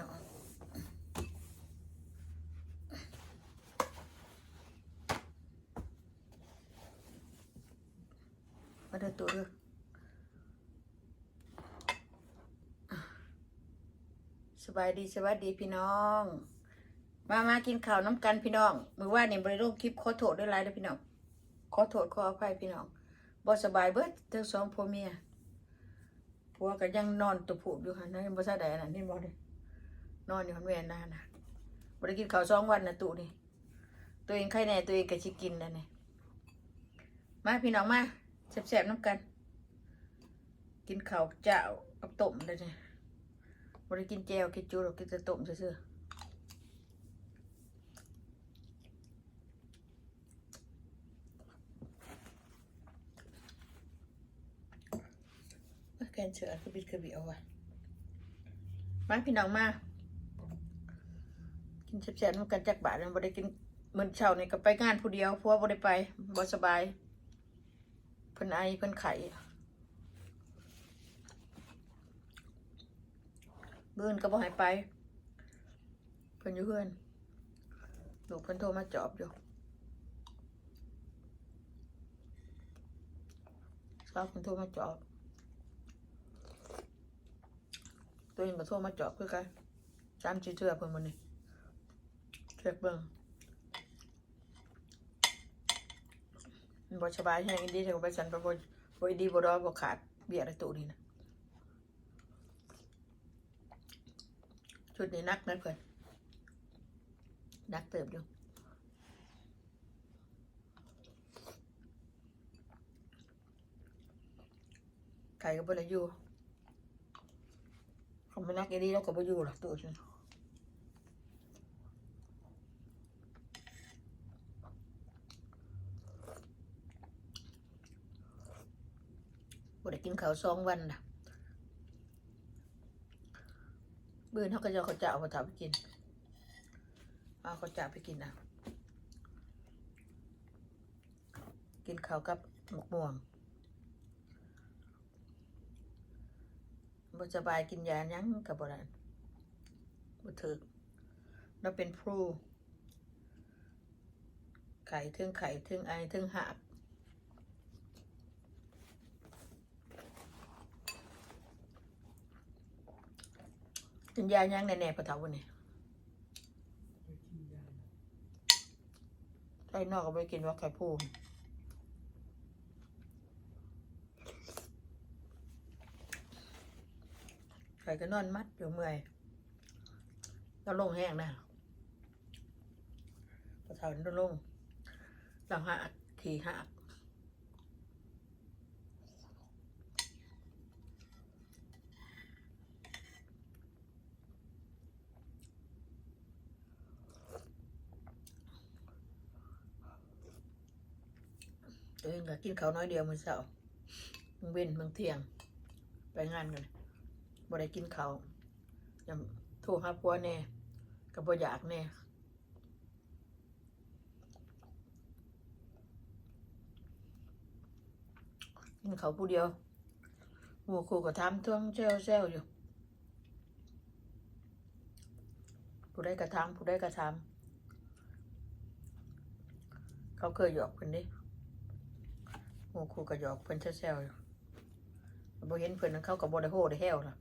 น้องมาเดินตัวเด้อสบายดีสวัสดีพี่น้อง มามากินข้าวน้ำกันพี่น้อง มือว่าเนี่ยบริโภคคลิปขอโทษด้วยไรด้อพี่น้อง ขอโทษขออภัยพี่น้องบ่สบายเบิดทั้งสองพ่อเมียผัวก็ยังนอนตัวผูกอยู่ค่ะนั่นบ่ซาดอันนั้นนี่บ่ได้ นอนอยู่หันแม่นานนะบ่ได้กินข้าวสองวันนะตู่นี่ตัวเองใครแน่ตัวเองก็สิกินแล้วนี่มาพี่น้องมาแซ่บๆน้ำกัน กินข้าวเจ้ากับต้มเลยนี่บ่ได้กินแจวกินจูหรอกกินแต่ต้มซื่อแกนเชือคือบิดคือบิเอาไว้มาพี่น้องมา กินแซ่บๆน้ำกันจักบาทนะบ่ได้กินเหมือนเช้านี่ก็ไปงานผู้เดียวเพราะว่าบ่ได้ไปบ่สบายเพิ่นไอเพิ่นไข้เบื่อนก็บ่ให้ไป เพิ่นอยู่เพื่อนลูกเพิ่นโทรมาจอบอยู่สาวเพิ่นโทรมาจอบ ตัวเองก็โทรมาจอบคือกันจำชื่อเชื่อเพิ่นบ่นี่ เช็คเบิ่งมันบ่สบายแฮงอีดีถึงไปสันไปบ่บ่อีดีบ่ดอบ่ขาดเบี้ยอะไรตัวนี้นะชุดนี้นักนะเพิ่อนนักเติบอยู่ไก่ก็บ่ได้อยู่เขาไม่นักอีดีแล้วก็ไปอยู่หรอกตัวฉัน บ่ได้กินข้าวสองวันนะบื้นเขาก็จะเขาจะเอามาถาไปกินเอาเขาจะไปกินนะกินข้าวกับหมกม่วงบ่สบายกินยายังกับบ่ได้บ่ถึกเราเป็นพรูไข่ถึงไข่ถึงไอถึงหัก กินยาหยังแน่ๆปะเฒ่าวันนี้ไอ้นอกก็ไปกินว่าไข่พูมไข่ก็นอนมัดอยู่เมื่อยก็ลงแห้งนะปะเฒ่านี่ลงเราหักขี่หักตัวเอง ก็กินข้าวน้อยเดียวมื้อเช้ามึงเว้นมึงเที่ยง ไปงานกันบ่ได้กินข้าวยังโทรหาผัวแน่ก็บ่อยากแน่กินเขาผู้เดียวหมู่คู่ก็ถามท่วงแซวๆอยู่ผู้ใดก็ถามผู้ใดก็ถามเขาเคยหยอกเพิ่น หมู่คู่ก็หยอกเพิ่นเซวๆอยู่บ่เห็นเพิ่นนั้นเขาก็บ่ได้โหได้แฮวล่ะ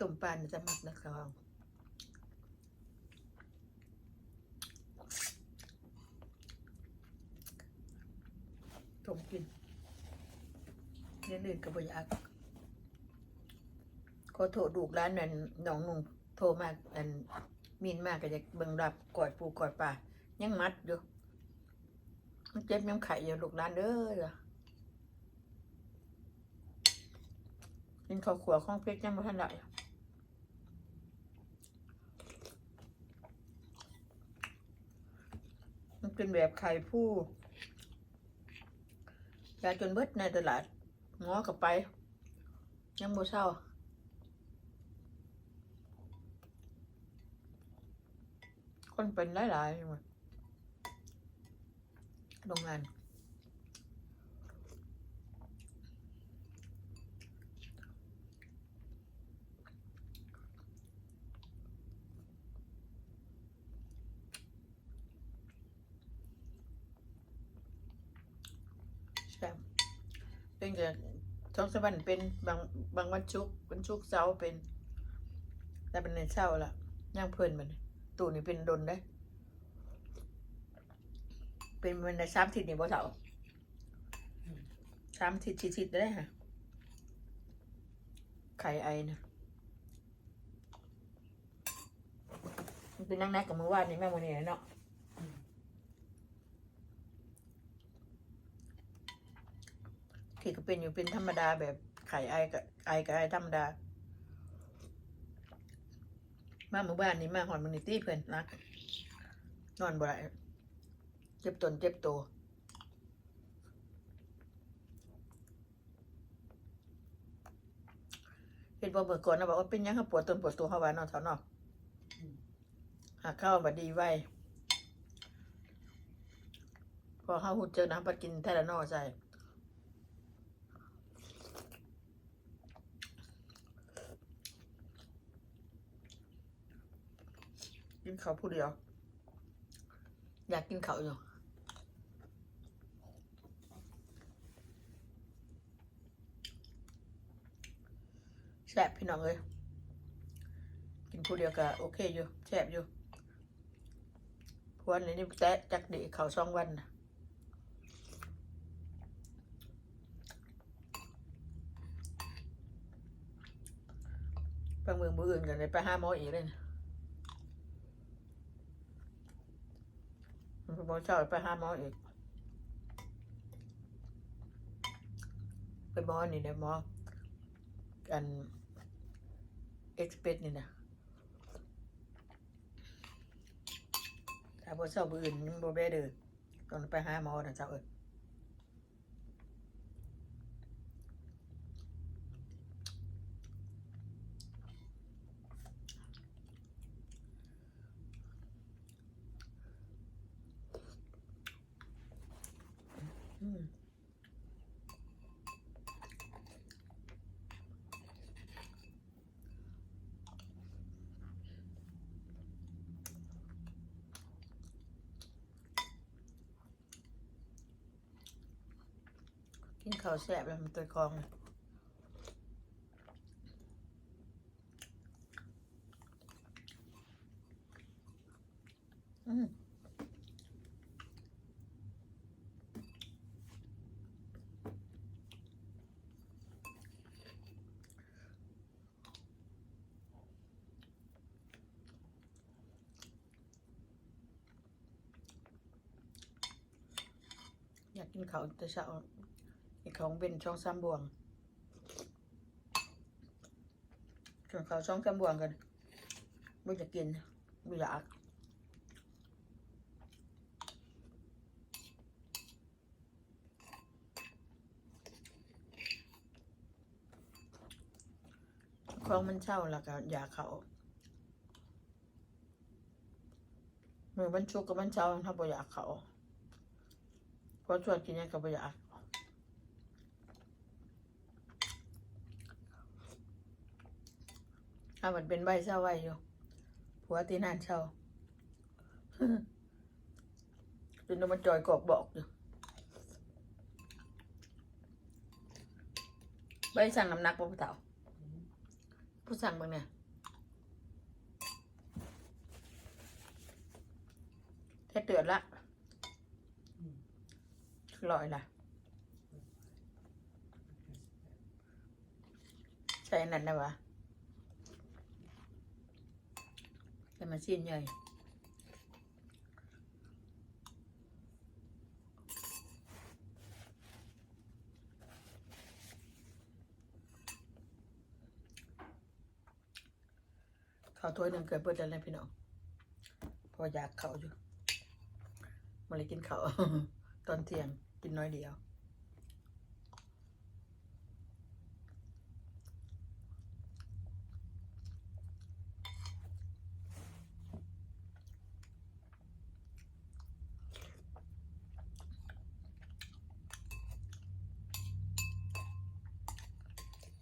ต้มปลานจะมักนะครับต้มกินเรื่องอื่นก็บ่อยากขอโทษลูกร้านนั่นน้องนุ่งโทรมาอันมีนมากก็จะเบิ่งรับกอดปูกอดป่ายังมัดอยู่เจ็บยังไข่อยู่ลูกร้านเด้อกินข้าวขัวข้องเพชรยังไม่ทันได้ จนเป็นแบบไข่ผู้ยาจนเบิดในตลาดหมอกลับไป ยังบ่เศร้าคนเป็นหลายๆอยู่างโรงงาน ใช่ เป็นกับท้องสะบันเป็นบางบางวันชุกวันชุกเสาเป็น แต่เป็นในเช้าละย่างเพลินมันตู่นี่เป็นดนได้ เป็นมันในสามทิศนี่บ่เสาสามทิศทิศได้ฮะไข่ไอนะมันเป็นนั่งนักกับมือวานนี่แม่โมนี่เนาะ ที่ก็เป็นอยู่เป็นธรรมดาแบบไข่ไอกับไอกับไอธรรมดา มาหมู่บ้านนี้มาหอนมูนิตี้เพื่อนนะนอนบ่ได้เจ็บตนเจ็บตัวเห็นบอเบิกก่อนนะบอกว่าเป็นยังเขาปวดตนปวดตัวเขาวานอนเท่านอกหากเข้าบัดดีไว้พอเข้าหุดเจอน้ำปัดกินแทละนอใส่ กินเขาผู้เดียว อยากกินเขาอยู่แซ่บพี่น้องเลยกินผู้เดียวก็โอเคอยู่แซ่บอยู่พวนนี้นี่แตะจักดีเขาสองวันนะบางเมืองมืออื่นกันเลยไปห้าหมออีกเลยนะ มันบอก เช้าไปหาหมออีก ไปหมอนี่นะหมอกันเอ็กซ์เพรสนี่นะถ้าพอเช้าบือื่นมันบ่ได้เด้อต้องไปหาหมอนะเจ้าเอ้ยอืม กินข้าวแซ่บแล้วมันตัวคองเลยอืมอยากกินเขาวแต่เช้า ไอ้ของเป็นช่องซ้ำบวงส่วนเขาช่องซ้ำบวงกันไม่จะกินไม่อยากของมันเช่าแล้วก็อยากเขาเมื่อวันชุกกับวันเช้าถ้าบ่อยากเขาเพราะชวนกินยังกับประหยัด ถ้ามันเป็นใบเศร้าไว้อยู่ผัวตีนานเช่าจนมันจอยกอกบอกอยู่ใบสั่งน้ำหนักบ่ผู้เฒ่าผู้สั่งเบางเนี่ยแค่เตือนละลอยละใส่นั่นนะวะ แต่มันชิ้นใหญ่ข้าวถ้วยหนึ่งเกิดเปิดแล้วพี่น้องพออยากเข่าอยู่มาเลยกินข้าวตอนเที่ยงกินน้อยเดียว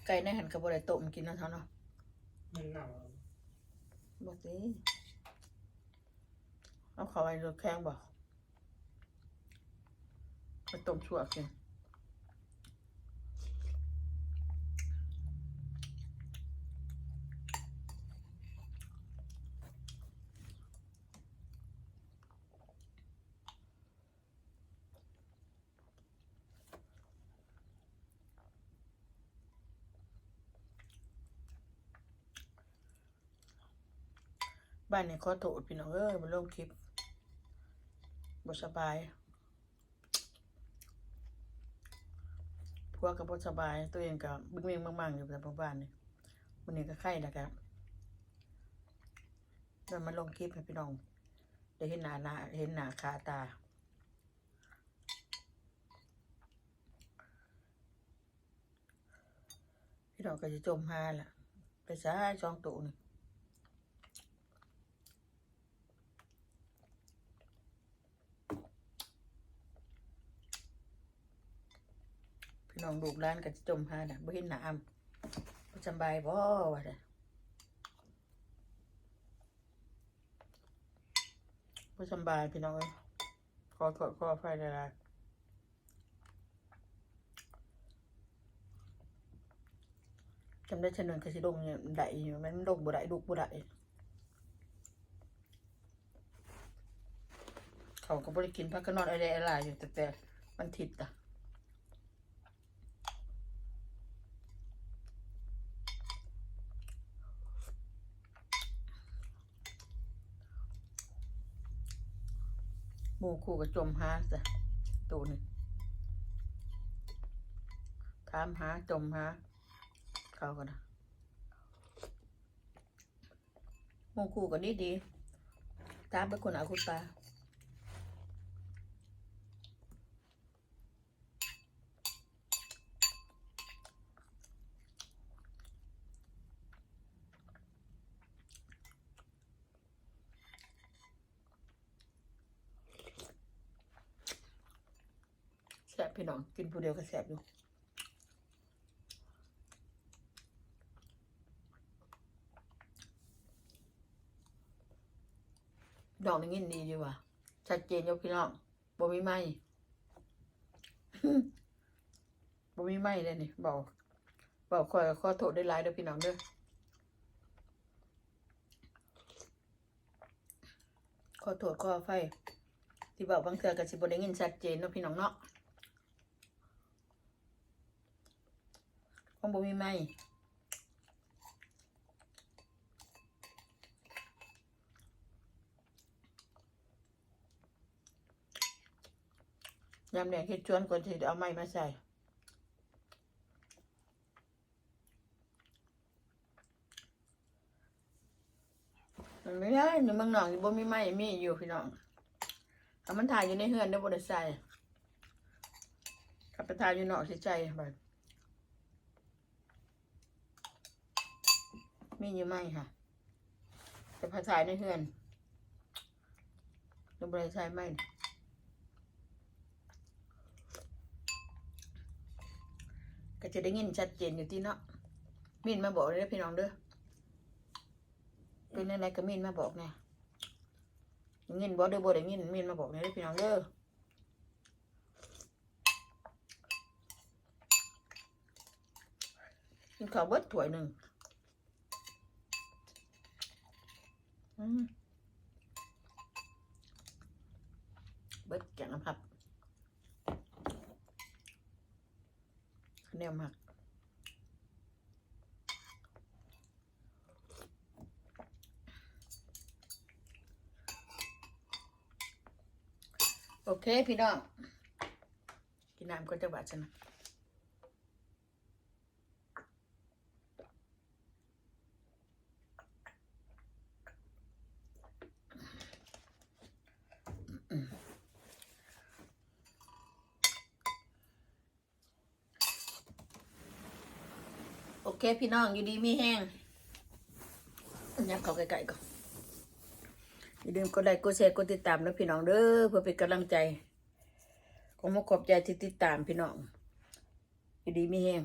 ไก่ในหันกับบได้ต้มกินเนาะเท่าเนาะมันหนาวบอกสิเอาเขาไว้รถแข้งบอกไปต้มชั่วกิน บ้านเนี่ยขอโทษพี่น้องเอ้ยมาลงคลิปบสบายพวกกับบสบาย ตัวเองกับบึ้งเมงมังๆอยู่แต่บ้านนี่วันนี้ก็ไข้นะครับแล้วมาลงคลิปให้พี่น้องได้เห็นหน้าหน้าเห็นหน้าคาตา พี่น้องก็จะจมหาล่ะ ไปซ้ายช่องตูนี่ พี่น้องลูกร้านก็จะจมหาน่ะบ่เห็นหน้าอ้ำบ่สบายบ่ว่าแต่บ่สบายพี่น้องเอ้ยขอโทษขออภัยหลายๆจำได้ชนวนก็สิลงเนี่ยได้มันลงบ่ได้ลูกบ่ได้เขาก็บ่ได้กินพักก็นอนอะไรอะไรอยู่แต่แต่มันทิดอะ มูคู่กับจมหาจ้ะตัวหนึ่งถามหาจมหา เขากันนะมูคู่กันดีดีตามไปคนเอาคุณตาแสบพี่น้อง กินผู้เดียวก็แสบอยู่ดอกนี่งินดีดีว่ะชัดเจนยู่พี่น้องบ่มีไหมบ่มีไหมเลยนี่บอกบอกคอยขอโทษได้หลายเด้อพี่น้องเด้อขอโทษขออภัยที่บอกบางเทื่อก็สิบ่ได้ยินชัดเจนเนาะพี่น้องเนาะ คงบ่มีไหมยามแดงเฮ็ดชวนก่อนสิเอาไม้มาใส่มันไม่ได้หนูเมืองนอกอยู่บ่มีไม้มีอยู่พี่น้องถ้ามันถ่ายอยู่ในเฮือนได้บ่ได้ใส่ขับไปถ่ายอยู่นอกสิใจบัด มีอยู่ไหมค่ะ แต่พอถ่ายในเฮือนเราบ่ได้ใส่ไม้ก็จะได้ยินชัดเจนอยู่ที่เนาะมินมาบอกเลยพี่น้องเด้อเป็นอะไรก็มินมาบอกแน่เงินบ่ได้บ่ได้เงินมินมาบอกเด้อพี่น้องเด้อกินข้าวเบิดถ้วยหนึ่งอืม เบิดแกงน้ำผักข้าวเหนียวหมักโอเค พี่น้อง กินน้ำก็จะบาดฉันนะ เคพี่น้องอยู่ดีมีแห้งยับเข้าใกล้ๆก่อนอย่าลืมกดไลค์กดแชร์กดติดตามนะพี่น้องเด้อเพื่อเป็นกำลังใจ ขอมาขอบใจที่ติดตามพี่น้องอยู่ดีมีแห้ง